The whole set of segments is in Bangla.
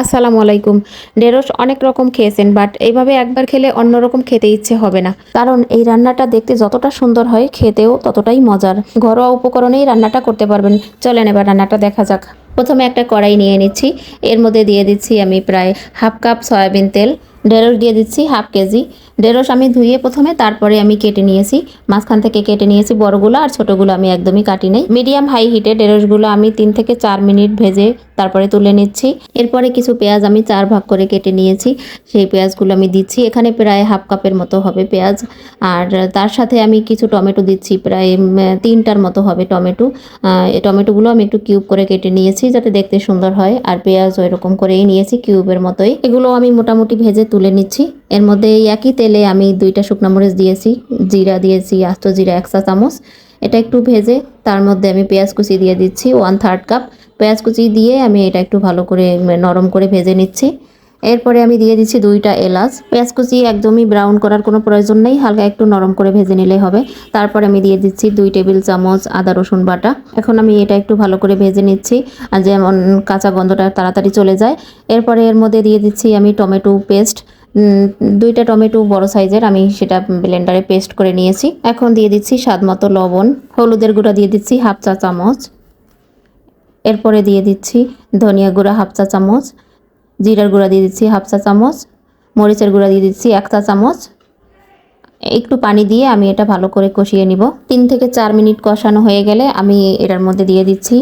আসসালামু আলাইকুম। ঢেঁড়স অনেক রকম খেয়েছেন বাট এইভাবে একবার খেলে অন্যরকম খেতে ইচ্ছে হবে না। কারণ এই রান্নাটা দেখতে যতটা সুন্দর হয়, খেতেও ততটাই মজার। ঘরোয়া উপকরণেই রান্নাটা করতে পারবেন। চলেন এবার রান্নাটা দেখা যাক। প্রথমে একটা কড়াই নিয়ে নিচ্ছি। এর মধ্যে দিয়ে দিচ্ছি আমি প্রায় হাফ কাপ সয়াবিন তেল। ঢেঁড়স দিয়ে দিচ্ছি হাফ কেজি। ঢেঁড়স আমি ধুয়ে প্রথমে তারপরে আমি কেটে নিয়েছি। মাঝখান থেকে কেটে নিয়েছি বড়গুলো আর ছোটোগুলো আমি একদমই কাটি নাই। মিডিয়াম হাই হিটে ঢেঁড়সগুলো আমি তিন থেকে চার মিনিট ভেজে তারপরে তুলে নিচ্ছি। এরপরে কিছু পেঁয়াজ আমি চার ভাগ করে কেটে নিয়েছি। সেই পেঁয়াজগুলো আমি দিচ্ছি। এখানে প্রায় হাফ কাপের মতো হবে পেঁয়াজ। আর তার সাথে আমি কিছু টমেটো দিচ্ছি। প্রায় তিনটার মতো হবে টমেটো। টমেটোগুলো আমি একটু কিউব করে কেটে নিয়েছি যাতে দেখতে সুন্দর হয়। আর পেঁয়াজ ওই রকম করেই নিয়েছি কিউবের মতোই। এগুলো আমি মোটামুটি ভেজে তুলে নিচ্ছি। এর মধ্যে এই একই তেলে আমি দুইটা শুকনো মরিচ দিয়েছি, জিরা দিয়েছি, আস্ত জিরা, এক চা চামচ। এটা একটু ভেজে তার মধ্যে আমি পেঁয়াজ কুচি দিয়ে দিচ্ছি ওয়ান থার্ড কাপ পেঁয়াজ কুচি দিয়ে আমি এটা একটু ভালো করে নরম করে ভেজে নিচ্ছি। এরপরে আমি দিয়ে দিচ্ছি দুইটা এলাচ। পেঁয়াজ কুচি একদমই ব্রাউন করার কোনো প্রয়োজন নেই, হালকা একটু নরম করে ভেজে নিলে হবে। তারপরে আমি দিয়ে দিচ্ছি দুই টেবিল চামচ আদা, রসুন বাটা। এখন আমি এটা একটু ভালো করে ভেজে নিচ্ছি, আর যেমন কাঁচা গন্ধটা তাড়াতাড়ি চলে যায়। এরপরে এর মধ্যে দিয়ে দিচ্ছি আমি টমেটো পেস্ট। দুইটা টমেটো বড় সাইজের, আমি সেটা ব্লেন্ডারে পেস্ট করে নিয়েছি। এখন দিয়ে দিচ্ছি স্বাদ মতো লবণ। হলুদের গুঁড়া দিয়ে দিচ্ছি হাফ চা চামচ। এরপরে দিয়ে দিচ্ছি ধনিয়া গুঁড়া হাফ চা চামচ। জিরার গুঁড়া দিয়ে দিচ্ছি হাফ চা চামচ। মরিচের গুঁড়া দিয়ে দিচ্ছি এক চা চামচ। একটু পানি দিয়ে আমি এটা ভালো করে কষিয়ে নিব। তিন থেকে চার মিনিট কষানো হয়ে গেলে আমি এটার মধ্যে দিয়ে দিচ্ছি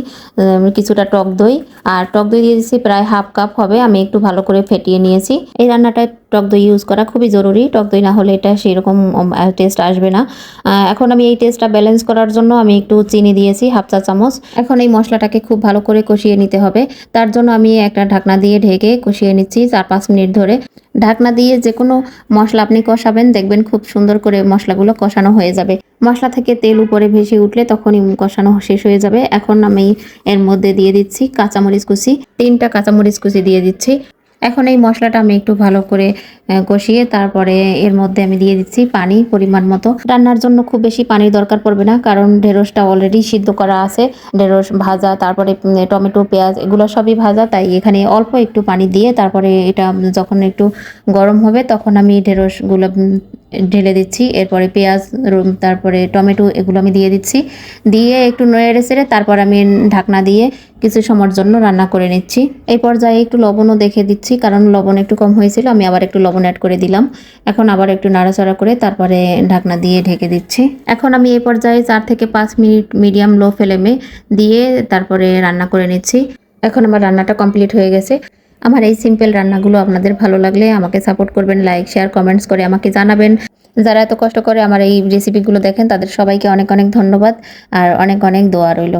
কিছুটা টক দই। আর টক দই দিয়ে দিচ্ছি প্রায় হাফ কাপ হবে, আমি একটু ভালো করে ফেটিয়ে নিয়েছি। এই রান্নাটায় টক দই ইউজ করা খুবই জরুরি। টক দই না হলে এটা সেরকম টেস্ট আসবে না। এখন আমি এই টেস্টটা ব্যালেন্স করার জন্য আমি একটু চিনি দিয়েছি, হাফ চা চামচ। এখন এই মশলাটাকে খুব ভালো করে কষিয়ে নিতে হবে। তার জন্য আমি একটা ঢাকনা দিয়ে ঢেকে কষিয়ে নিচ্ছি চার পাঁচ মিনিট ধরে। ঢাকনা দিয়ে যে কোনো মশলা আপনি কষাবেন, দেখবেন খুব সুন্দর করে মশলাগুলো কষানো হয়ে যাবে। মশলা থেকে তেল উপরে ভেসে উঠলে তখনই কষানো শেষ হয়ে যাবে। এখন আমি এর মধ্যে দিয়ে দিচ্ছি কাঁচামরিচ কুচি। তিনটা কাঁচামরিচ কুচি দিয়ে দিচ্ছি। এখন এই মশলাটা আমি একটু ভালো করে কষিয়ে তারপরে এর মধ্যে আমি দিয়ে দিচ্ছি পানি পরিমাণ মতো। রান্নার জন্য খুব বেশি পানির দরকার পড়বে না, কারণ ঢেঁড়সটা অলরেডি সিদ্ধ করা আছে। ঢেঁড়স ভাজা, তারপরে টমেটো, পেঁয়াজ, এগুলো সবই ভাজা, তাই এখানে অল্প একটু পানি দিয়ে তারপরে এটা যখন একটু গরম হবে, তখন আমি ঢেঁড়সগুলো ঢেলে দিচ্ছি, এরপরে পেঁয়াজ তারপরে টমেটো এগুলো আমি দিয়ে দিচ্ছি। দিয়ে একটু নেড়ে চেড়ে তারপর আমি ঢাকনা দিয়ে কিছু সময়ের জন্য রান্না করে নিচ্ছি। এই পর্যায়ে একটু লবণও দেখে দিচ্ছি, কারণ লবণ একটু কম হয়েছিল, আমি আবার একটু লবণ অ্যাড করে দিলাম। এখন আবার একটু নাড়াচাড়া করে তারপরে ঢাকনা দিয়ে ঢেকে দিচ্ছি। এখন আমি এই পর্যায়ে চার থেকে পাঁচ মিনিট মিডিয়াম লো ফ্লেমে দিয়ে তারপরে রান্না করে নিচ্ছি। এখন আমার রান্নাটা কমপ্লিট হয়ে গেছে। আমার এই সিম্পল রান্নাগুলো আপনাদের ভালো লাগলে আমাকে সাপোর্ট করবেন লাইক শেয়ার কমেন্টস করে আমাকে জানাবেন। যারা এত কষ্ট করে আমার এই রেসিপিগুলো দেখেন, তাদের সবাইকে অনেক অনেক ধন্যবাদ আর অনেক অনেক দোয়া রইল।